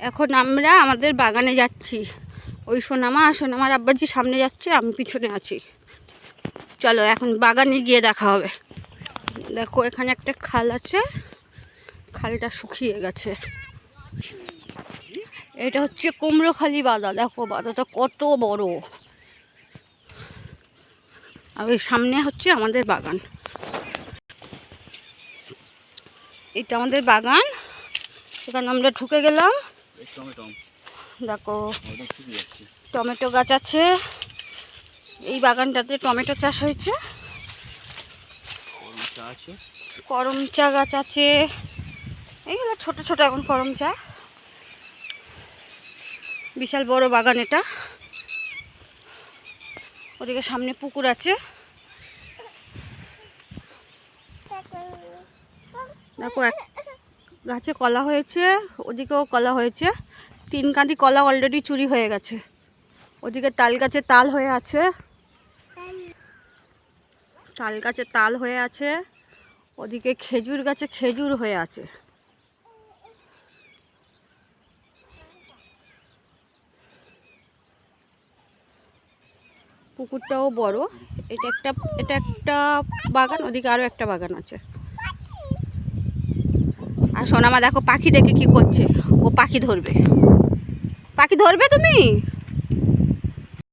এখন আমরা আমাদের বাগানে যাচ্ছি। ওই সোনামা আর সোনামার আব্বাজি সামনে যাচ্ছে, আমি পিছনে আছি। চলো, এখন বাগানে গিয়ে দেখা হবে। দেখো, এখানে একটা খাল আছে। খালটা শুকিয়ে গেছে। এটা হচ্ছে কুমড়োখালি বাদা। দেখো, বাদাটা কত বড়। আর ওই সামনে হচ্ছে আমাদের বাগান। এটা আমাদের বাগান। সেখানে আমরা ঢুকে গেলাম। দেখো টমেটো গাছ আছে। এই বাগানটাতে টমেটো চাষ হয়েছে। করম চা গাছ আছে। এইগুলো ছোট ছোট এখন করম চা। বিশাল বড় বাগান এটা। ওদিকে সামনে পুকুর আছে। দেখো এক গাছে কলা হয়েছে, ওদিকেও কলা হয়েছে। তিন কাঁদি কলা অলরেডি চুরি হয়ে গেছে। ওদিকে তাল গাছে তাল হয়ে আছে। তাল গাছে তাল হয়ে আছে। ওদিকে খেজুর গাছে খেজুর হয়ে আছে। পুকুরটাও বড়। এটা একটা এটা একটা বাগান, ওদিকে আরও একটা বাগান আছে। আর সোনামা দেখো পাখি দেখে কি করছে? ও পাখি ধরবে। পাখি ধরবে তুমি?